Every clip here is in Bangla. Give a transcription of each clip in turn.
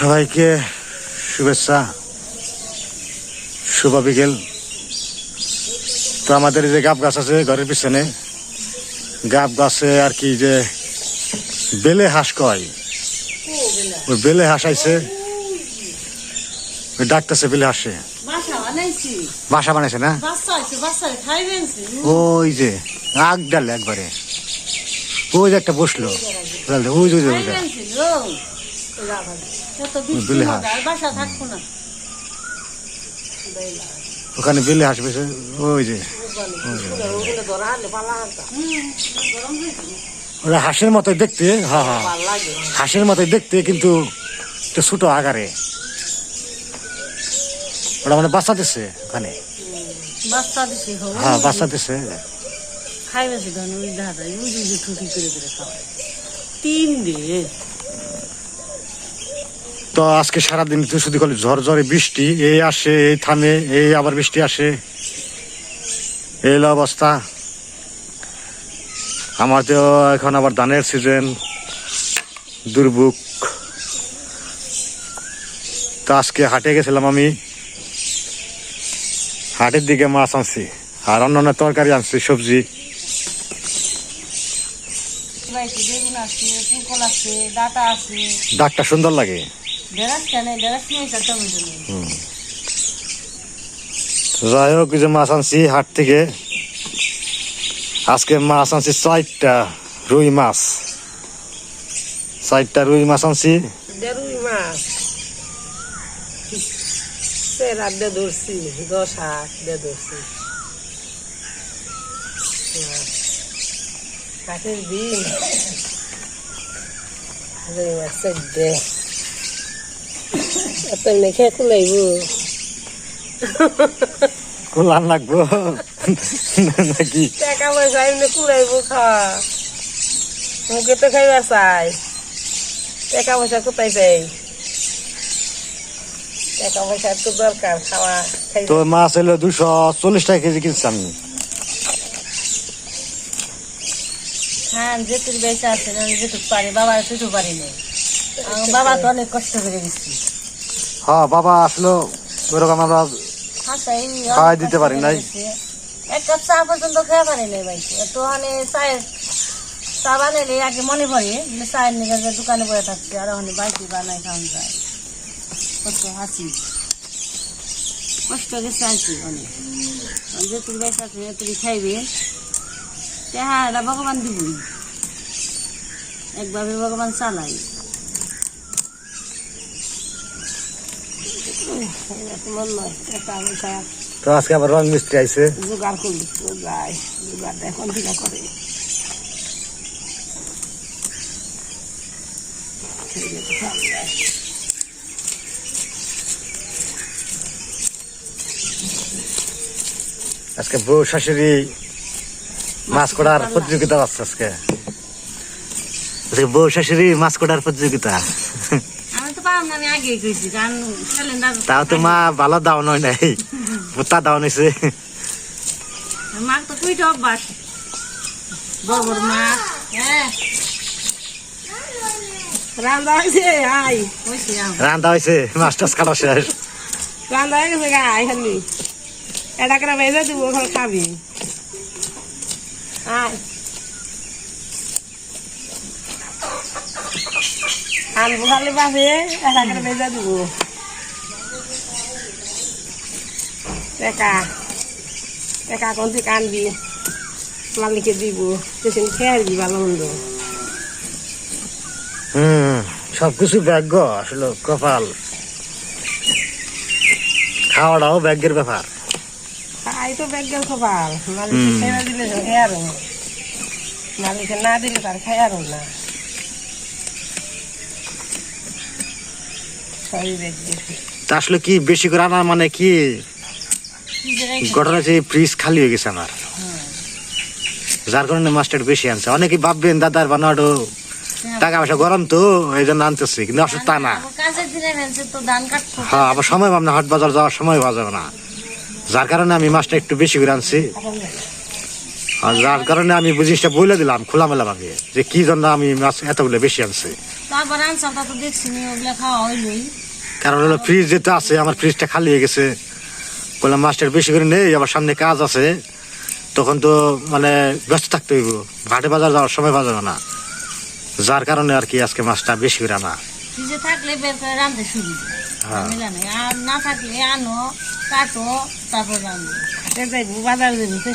সবাইকে শুভেচ্ছা শুভ বিকেল। তো আমাদের এই যে গাব গাছ আছে ঘরের পিছনে গাব গাছে আর কি যে বেলে হাঁস কয়। ওই বেলে হাঁস আইছে। ওই ডাকতেছে বেলে হাসে। বাসা বানাইছে। না? ওই যে আগ ডালে একবারে। ওই যে একটা বসল। ওই যে ওই যে ওখানে বেলে হাঁস ওই যে ধরা ওরা হাঁসের মতোই দেখতে হ্যাঁ হ্যাঁ হাঁসের মতোই দেখতে কিন্তু ছোট আকারে। ওরা মানে বাচ্চা দিচ্ছে ওখানে। দিছি হ্যাঁ। বাচ্চা দিচ্ছে খাইবেছি ধন ওই দাদা ওই যে ঠুটি করে করে খাওয়াই তিন দিন। তো আজকে সারাদিন শুধু খালি ঝড়ে বৃষ্টি এই আসে এই থামে এই আবার বৃষ্টি আসে। এই অবস্থা। আমার তো এখন আবার ধানের সিজন দুর্ভোগ। তো আজকে হাটে গেছিলাম আমি। হাটের দিকে মাছ আনছি আর অন্যান্য তরকারি আনছি সবজি। ডাকটা সুন্দর লাগে। টমেটো নেই যাই হোক যে মাছ আনছি হাট থেকে। আজকে মাছ আনছি চারটা রুই মাছ। চারটা রুই মাছ আনছি। মাছ। ধরছি দশ হাত দে ধরছি। কাঠের দিন রুই মাছের দে এত মেখে কুলাইব কোলান লাগবো? নাকি? টাকা পয়সা এমনি কুলাইব খাওয়া মুখে তো খাইবার চাই। টাকা পয়সা কোথায় পাই টাকা পয়সা তো দরকার খাওয়া তো মাছ হলো দুশো চল্লিশ টাকা কেজি কিনছি আমি। হ্যাঁ বেঁচে আছে যেটুক পারি বাবা সেটুক পারি নাই। বাবা তো অনেক কষ্ট করে গেছি হ্যাঁ বাবা আসলো। ওরকম আমরা খাওয়াই দিতে পারি নাই। এক কাপ চা পর্যন্ত খেয়ে পারি নাই ভাই। তো মানে চায়ের চা বানাইলে আগে মনে পড়ে যে চায়ের নিয়ে যে দোকানে বসে থাকছে আর ওখানে বাইকে বানাই খাওয়া যায়। কত হাসি কষ্ট গেছে কি অনেক। যেটুক বেঁচে আছে এটুকু খাইবে। হ্যাঁ এটা ভগবান দিবই। একভাবে ভগবান চালাই মন নয় টাকা পয়সা তো আজকে আবার রং মিস্ত্রি আইছে। জোগাড় করলি যায় জোগাড় এখন থেকে করে। আজকে বউ শাশুড়ি মাছ করার প্রতিযোগিতা আছে আজকে। আজকে বউ শাশুড়ি মাছ করার প্রতিযোগিতা। তাও তো মা ভালো দাও নয় নাই তা দাও নিছে। মার তো কুইটা অভ্যাস। বড় বড় মা হ্যাঁ। রান্দা হয়েছে আই রান্না হয়েছে মাছ টাছ কাটা শেষ। রান্দা হয়ে গেছে গা এখানে এটা করে ভেজে দিব ওখানে খাবি। আয়। আনব খালি পাবে এটা করে ভেজে দিব। টেকা টেকা কোন থেকে আনবি মালিকে দিব পেছন খেয়ে আসবি ভালো মন্দ। হম সবকিছু ভাগ্য আসলে কপাল। খাওয়াটাও ভাগ্যের ব্যাপার। খাই তো ব্যাগ কপাল। মালিকে খেয়ে দিলে খেয়ে আর। মালিকে না দিলে তার খেয়ে আর না। তা আসলে কি বেশি করে আনার মানে কি? ঘটনা হচ্ছে ফ্রিজ খালি হয়ে গেছে আমার। যার কারণে মাছটা বেশি আনছে। অনেকে ভাববেন দাদার বানাটো টাকা পয়সা গরম তো এই জন্য আনতেছি। কিন্তু আসলে তা না। হ্যাঁ আবার সময় পাব না হাট বাজার যাওয়ার সময় পাওয়া যাবে না। যার কারণে আমি মাছটা একটু বেশি করে আনছি। আর যার কারণে আমি জিনিসটা বলে দিলাম, খোলামেলা ভাবে, যে কি জন্য আমি মাছ এতগুলো বেশি আনছি। কারণ হলো ফ্রিজ যেটা আছে আমার ফ্রিজটা খালি হয়ে গেছে। বললাম মাস্টার বেশি করে নেই আবার সামনে কাজ আছে। তখন তো মানে ব্যস্ত থাকতে হইব। ঘাটে বাজার যাওয়ার সময় বাজাবে না যার কারণে আর কি আজকে মাছটা বেশি করে আনা। ফ্রিজে থাকলে বের করে রাঁধতে সুবিধা। হ্যাঁ। আর না থাকলে আনো কাটো তারপর রাঁধো বাজার যাইব তো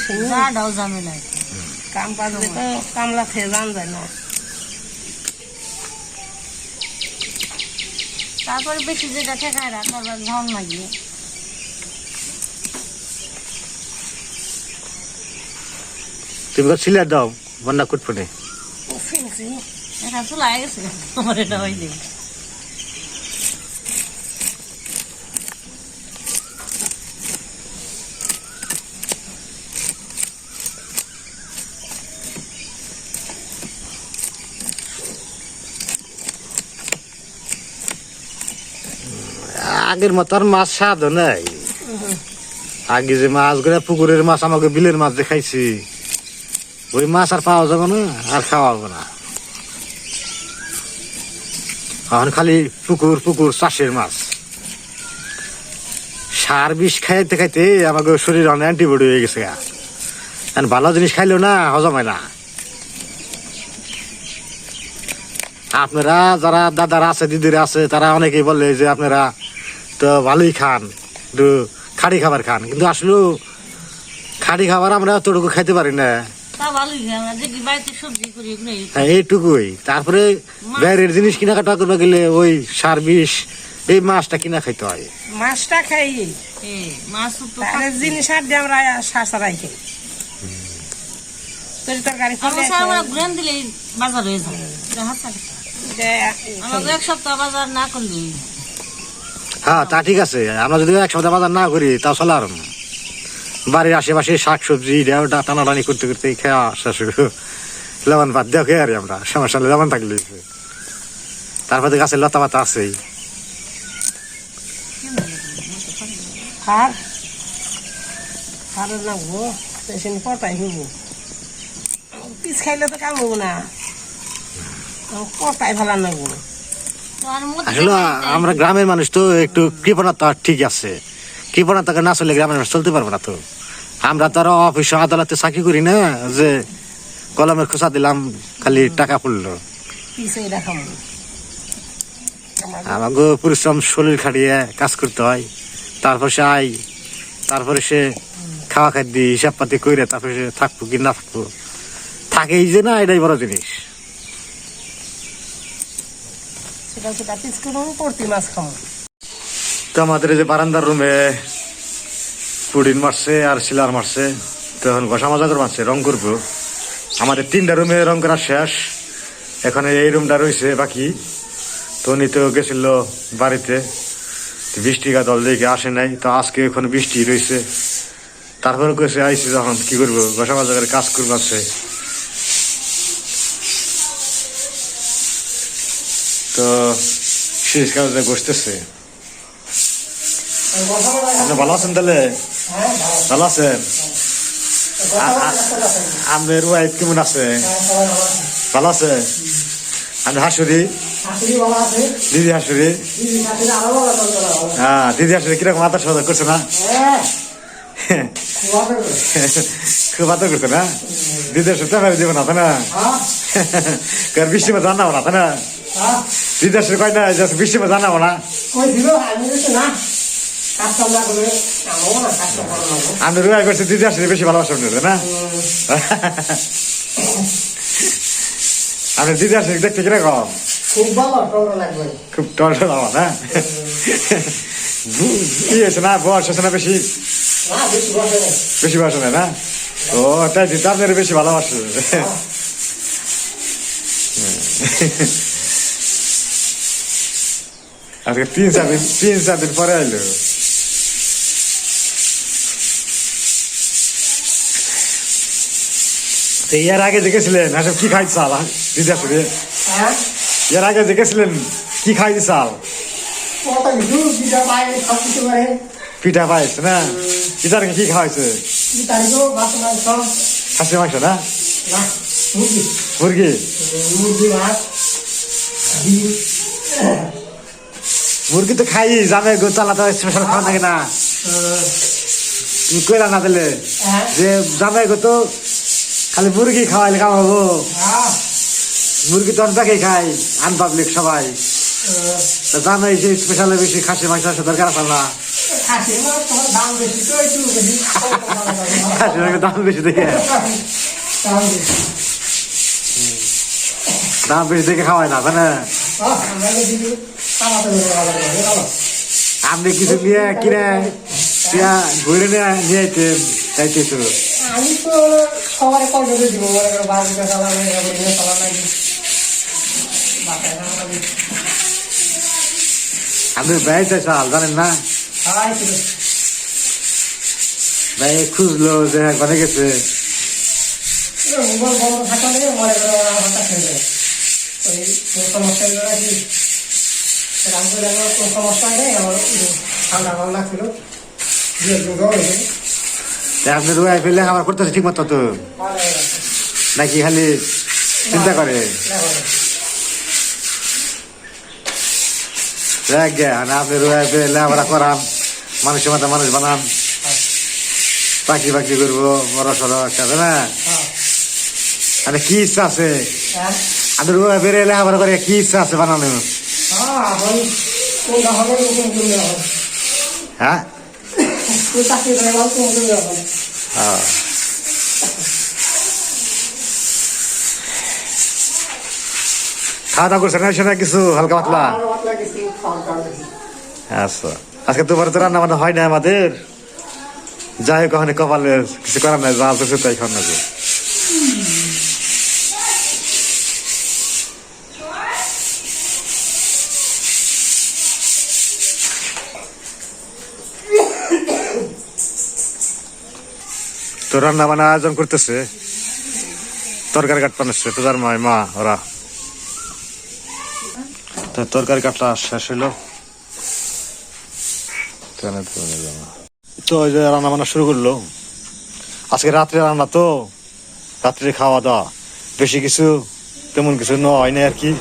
ঝামেলা। কাম তো কামলা খেয়ে জান যায় না। তারপরে বেশি যেটা ঠেকায় রাখ তারপর ঝন লাগিয়ে তুমি তো সিলেট দাও বন্যা কুটফুটে। এটা চলে গেছে আমার এটা হইলে আগের মতো আর মাছ স্বাদ নাই। আগে যে মাছগুলো পুকুরের মাছ, আমাকে বিলের মাছ দেখাইছি, ওই মাছ আর পাওয়া যাবে না, আর খাওয়া হবে না। এখন খালি পুকুর পুকুর, চাষের মাছ। সার বিষ খাইতে খাইতে আমাকে শরীর অনেক অ্যান্টিবডি হয়ে গেছে। এখন ভালো জিনিস খাইলেও না, হজম হয় না। আপনারা যারা দাদারা আছে, দিদিরা আছে, তারা অনেকেই বলে যে আপনারা তো ভালোই খান। একটু খাড়ি খাবার খান। কিন্তু আসলে খাড়ি খাবার আমরা অতটুকু খাইতে পারি না। তা ভালোই খাই আমরা দেখি বাড়িতে সবজি করি এগুলোই হ্যাঁ, এইটুকুই। তারপরে বাইরের জিনিস কেনাকাটা করতে গেলে ওই সার বিষ এই মাছটা কিনা খাইতে হয়। মাছটা খাই। জিনিস আর দিয়ে আমরা খাই। বাজার হয়ে যায়। এক সপ্তাহ বাজার না করলে হ্যাঁ তা ঠিক আছে। আমরা যদি এক সপ্তাহ বাজার না করি তা চলে আর বাড়ির আশেপাশে শাক সবজি ওটা টানাটানি করতে করতে খেয়া শেষ। লেমন ভাত দেওয়া খেয়ে আর আমরা, সমস্যা লেমন থাকলে তারপরে গাছের লতা পাতা আছেই। পিস খাইলে তো কাম হব না। পটাই ভালো লাগবো আসলে আমরা গ্রামের মানুষ তো একটু কৃপণতা ঠিক আছে। কৃপণতাকে না চলে গ্রামের মানুষ চলতে পারব না তো। আমরা তো আর অফিস আদালতে চাকরি করি না যে কলমের খোসা দিলাম খালি টাকা পড়ল। আমাকে পরিশ্রম শরীর খাটিয়ে কাজ করতে হয়। তারপর সে আই তারপরে সে খাওয়া খাদ্য হিসাব পাতি করে তারপরে সে থাকব কি না থাকব। থাকেই যে না এটাই বড় জিনিস। তো আমাদের যে বারান্দার রুমে পুডিন মারছে তিনটা রুমে করা শেষ। এখানে এই রুমটা রয়েছে বাকি। তো গেছিল বাড়িতে বৃষ্টি বৃষ্টি দল দেখে আসে নাই। তো আজকে এখন বৃষ্টি রয়েছে। তারপরে কয়েছে আইসি যখন কি করব? ঘষা মজা কাজ করব তো শেষ কাজে বসতেছে? ভালো আছেন তাহলে? ভালো আছেন? আ- আ- আপনার ওয়াইফ কেমন আছে? ভালো আছে? আমি হাসুরি? দিদি হাসুরি? হ্যাঁ দিদি হাসুরি কীরকম আদর সাদর করছে না? খুব আদর করছে না? দিদি হাসুরি চাকরি দিব না তাই না? কার বৃষ্টি মা জানাব না তাই না? হাসুরি কয় না বৃষ্টি জানাব না। আমি রুয়াই করছি দিদি আসলে বেশি ভালোবাসা আপনাদের না? আপনি দিদি আসলে দেখতে কীরকম? খুব টল আমার না? কি হয়েছে না বয়স হয়েছে না বেশি? বেশি বয়স না? ও তাই দিদি আপনার বেশি ভালোবাসে। আজকে তিন চার দিন তিন চার দিন পরে আইলো এর আগে দেখেছিলেন এসব কি খাই চাল দিদি হ্যাঁ এর আগে দেখেছিলেন কি খাই চাল পিঠা পাইছে না পিঠার কি খাওয়াইছে খাসি মাংস না মুরগি মুরগি ডিম মুরগি তো খাই জামে গো চালাতে স্পেশাল খাওয়া থাকে না? তুমি কইলা না দিলে। হ্যাঁ। যে জামে গো তো খালি মুরগি খাওয়াইলে খাওয়াবো হ্যাঁ। মুরগি তো অনেকেই খাই আনপাবলিক সবাই। তা জামাই যে স্পেশাল বেশি খাসি মাংস আছে দরকার আছে না? খাসি তোমার দাম বেশি দেখে। দাম বেশি। দেখে খাওয়াই না মানে হ্যাঁ আপনি কিছু নিয়ে কিনে ঘুরে নিয়ে আইতেন আমি তো সবার কল করে দিব মনে করো বারোটা চালানো এগুলো চালানো বাসায় রান্না আপনি ব্যয় চাল জানেন না? ভাই খুঁজলো যে একবারে গেছে। বন্ধ থাকলে মনে করো হঠাৎ হয়ে যায়। ওই সমস্যা হলো নাকি কোনো সমস্যা নেই আমার ঠান্ডা ভালো লাগছিল আপনি রুয়াই ফেলে খাবার করতেছে ঠিক মতো তো। নাকি খালি চিন্তা করে? আপনি রুয়াই ফেলে আমরা করাম মানুষের মতো মানুষ বানাম। চাকরি বাকরি করব বড় সড়ো একটা না? মানে কি ইচ্ছা আছে? হ্যাঁ? আপনি রুয়াই এলে আবার করে কি ইচ্ছা আছে বানানো হ্যাঁ। খাওয়া দাওয়া করছেন না সেটা কিছু হালকা পাতলা আচ্ছা আজকে দুপুরে তো রান্না বান্না হয় না আমাদের যাই হোক ওখানে কপালে কিছু করার নাই যা আছে তাই খাওয়ার নাকি তো রান্না বান্না আয়োজন করতেছে। তরকারি কাট বানাচ্ছে পূজার মায় মা, ওরা। তো তরকারি কাটটা শেষ হইল। তো রান্না বান্না শুরু করল। আজকে রাত্রে রান্না তো, রাত্রে খাওয়া দাওয়া। বেশি কিছু তেমন কিছু হয় না আর কি।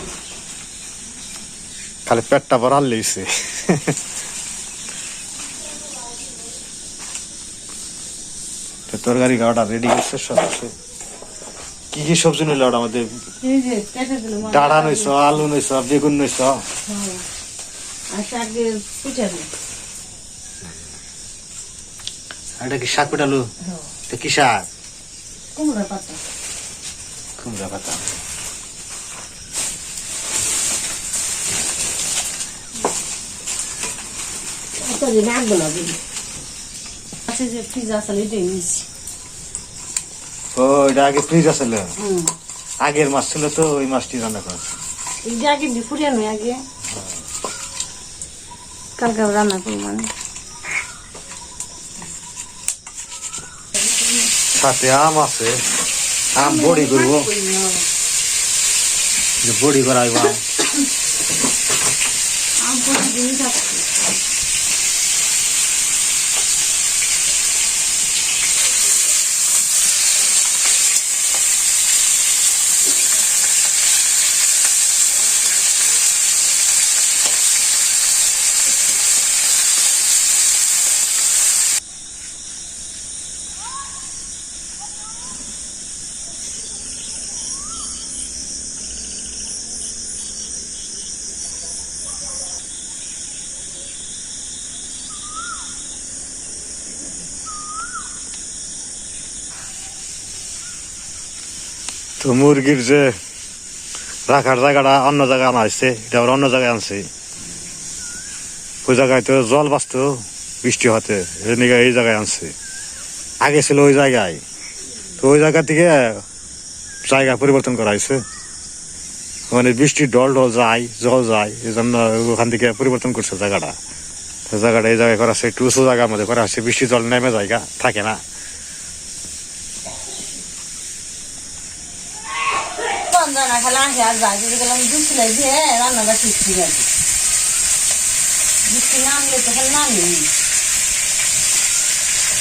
খালি পেটটা ভরার লেগেছে। তরকারি খাওয়াটা রেডি করছে সব আছে। কি কি সবজি নিল ওটা আমাদের ডাড়া নইছ আলু নইছ বেগুন নইছ। দিল এটা কি শাক পেটালু এটা কি শাক? কুমড়া পাতা। কুমড়া পাতা। আচ্ছা যে আছে যে ফ্রিজ আসলে এটাই নিয়েছি। ও এটা আগে ফ্রিজ আসলে আগের মাছ ছিল তো ওই মাছটি রান্না এই আগে দুপুরে নয় আগে। কালকে রান্না করব মানে। সাথে আম আছে। আম বড়ি করব। বড়ি করাইব আম। তো মুরগির যে রাখার জায়গাটা অন্য জায়গায় আনা হয়েছে, এটা আবার অন্য জায়গায় আনছে। ওই জায়গায় তো জল বাঁচতো, বৃষ্টি হতে এই জায়গায় আনছে। আগে ছিল ওই জায়গায়। তো ওই জায়গা থেকে জায়গা পরিবর্তন করা হয়েছে। মানে বৃষ্টির ডল ডল যায়, জল যায় এই জন্য ওখান থেকে পরিবর্তন করছে জায়গাটা। জায়গাটা এই জায়গায় করা হচ্ছে একটু উঁচু জায়গার মধ্যে করা হচ্ছে বৃষ্টি জল নেমে জায়গা থাকে না। খালা আসে আর যদি গেলাম ছিলাই দিয়ে রান্নাটা শিখছি গেছি বৃষ্টি নামলে তখন নামি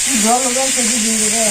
কি জল গেছে দিদি ধরে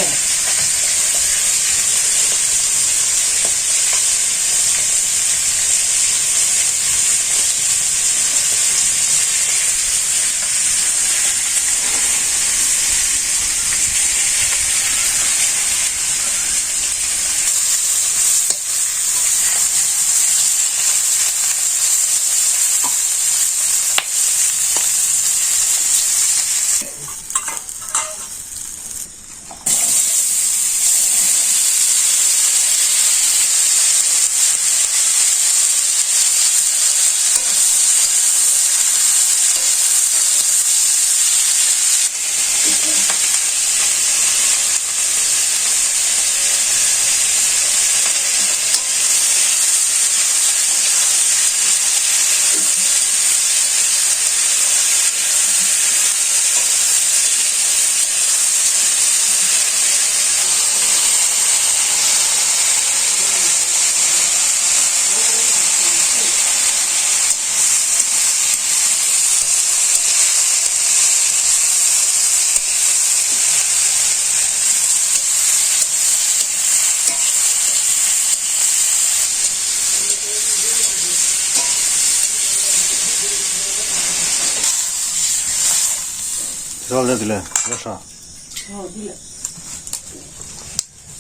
জল দিয়ে দিলে রসা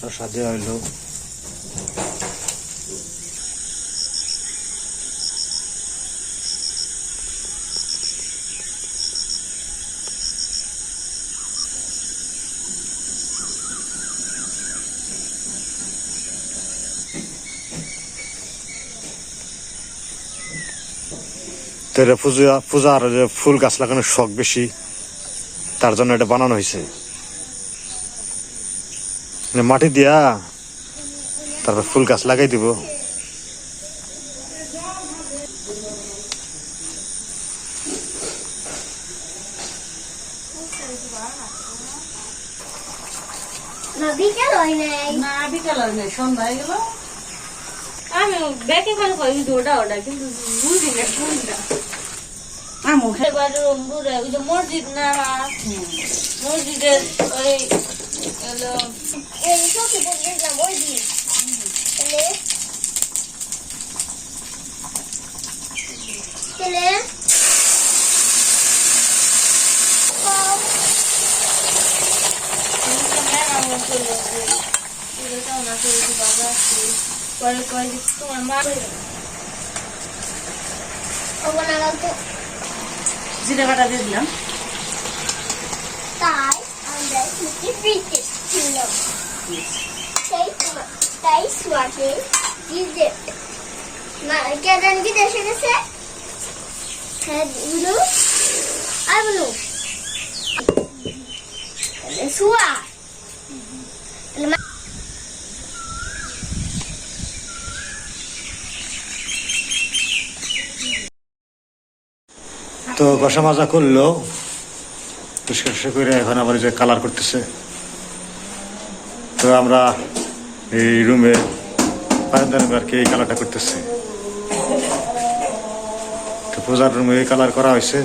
রসা দেওয়া হইল তো পূজা পূজার ফুল গাছ লাগানোর শখ বেশি তার জন্য এটা বানানো হয়েছে। মানে মাটি দিয়া তারপর ফুল গাছ লাগাই দিব। না বিকেল হয় নাই। না বিকাল হয় না সন্ধ্যা হয়ে গেল। আমি ব্যাকে করে কই ওটা ওটা কিন্তু বুঝি না কোনটা আমু এবার দূরে ওই যে মসজিদ না? মসজিদের ওই হলো এই সত্যি বলছিলাম ওই দিন তাহলে তাহলে তোমার মা ওখানে তো জিরে বাটা দিয়ে দিলাম। তাই আমরা ফ্রিতে তাই তাই সোয়াকে দিতে না কেদান কি দেশে গেছে? হ্যাঁ বলু আর বলু সুয়া তো কষা মাজা করল। টরিষ্কার করে এখন আবার যে কালার করতেছে। তো আমরা এই রুমে আর কি এই কালারটা করতেছি। তো পূজার রুমে এই কালার করা হয়েছে।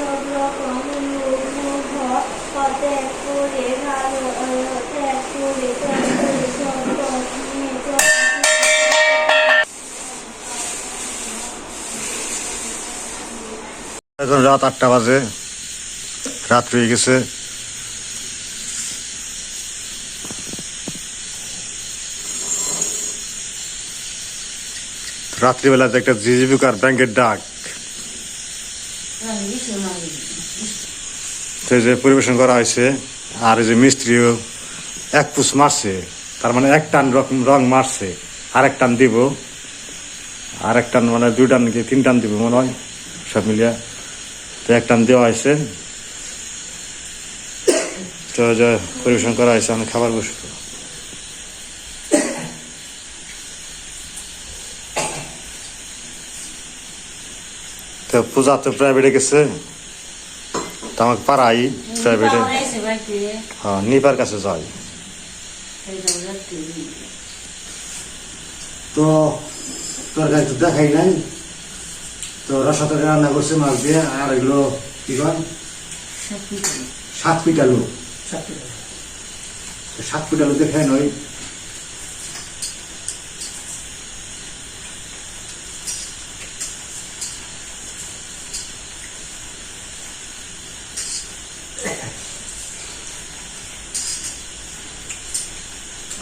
সব রকম এখন রাত আটটা বাজে। রাত হয়ে গেছে। রাত্রিবেলা যে একটা জিজিবিকার ব্যাংকের ডাক। যে পরিবেশন করা হয়েছে, আর এই যে মিস্ত্রিও এক পুষ মারছে, তার মানে এক টান রং মারছে আর এক টান দিব আর এক টান মানে দুই টান কি তিন টান দিব মনে হয়, সব মিলিয়া। তো এক টান দেওয়া হয়েছে। তো যে পরিবেশন করা হয়েছে, আমি খাবার বসবো তো পূজা তো প্রাইভেটে গেছে। তো আমাকে পাড়াই প্রাইভেটে। হ্যাঁ নিপার কাছে যাই। তো তরকারি তো দেখাই নাই। তো রসা তরকারি রান্না করছে মাছ দিয়ে আর এগুলো কি কয়? সাত পিট আলু তো সাত পিট আলু দেখাই নই।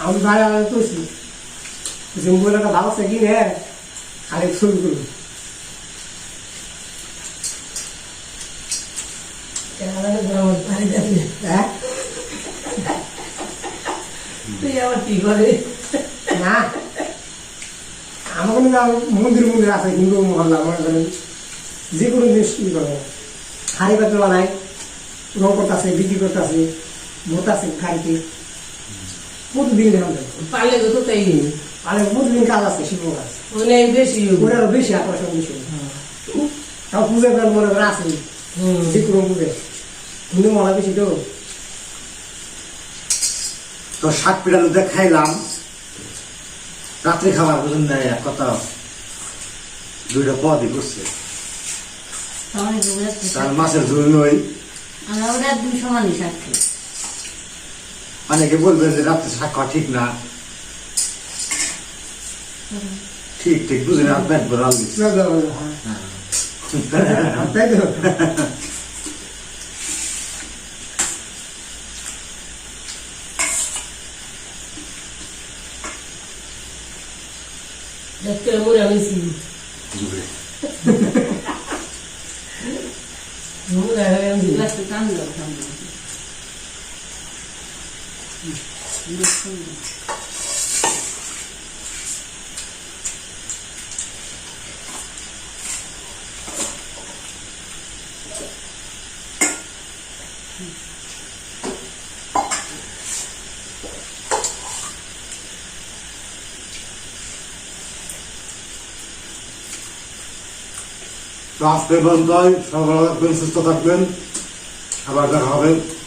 আমি ভাই আমি কইছি যে মোবাইলটা ভালো আছে কিনে খালি ছবি করব হ্যাঁ? তুই আবার কি করে? না। আমার কোনো না মন্দির মন্দির আছে হিন্দু মহল্লা মনে করেন যে কোনো জিনিস কি করে হাড়ি পাতে বানায় রং করতেছে বিক্রি করতেছে ভোটাছে খাইতে প্রতিদিন দেয় তো তাই আর প্রতিদিন কাজ আছে শিল্প কাজ। অনেক বেশি ওটা আরও বেশি আকর্ষণ বেশি। তাও পুজো মনে করে আছে। যে কোনো পুজো। মহল্লা বেশি তো। তো শাক পিঠা দুধে খাইলাম রাত্রে খাবার বুঝুন না এক কথা। দুইটা পদই করছে। তার মাছের ঝোল নই আমরা ওরা দুই সমানই সাক্ষী অনেকে বলবে যে রাত্রে শাক খাওয়া ঠিক না ঠিক ঠিক বুঝে না পেট ভরাল দিচ্ছে তাই তো দেখতে মরে আনিছি মরে আনিছি একটু টান দাও টান দাও তো আজকে পর্যন্ত সবাই সুস্থ থাকবেন আবার দেখা হবে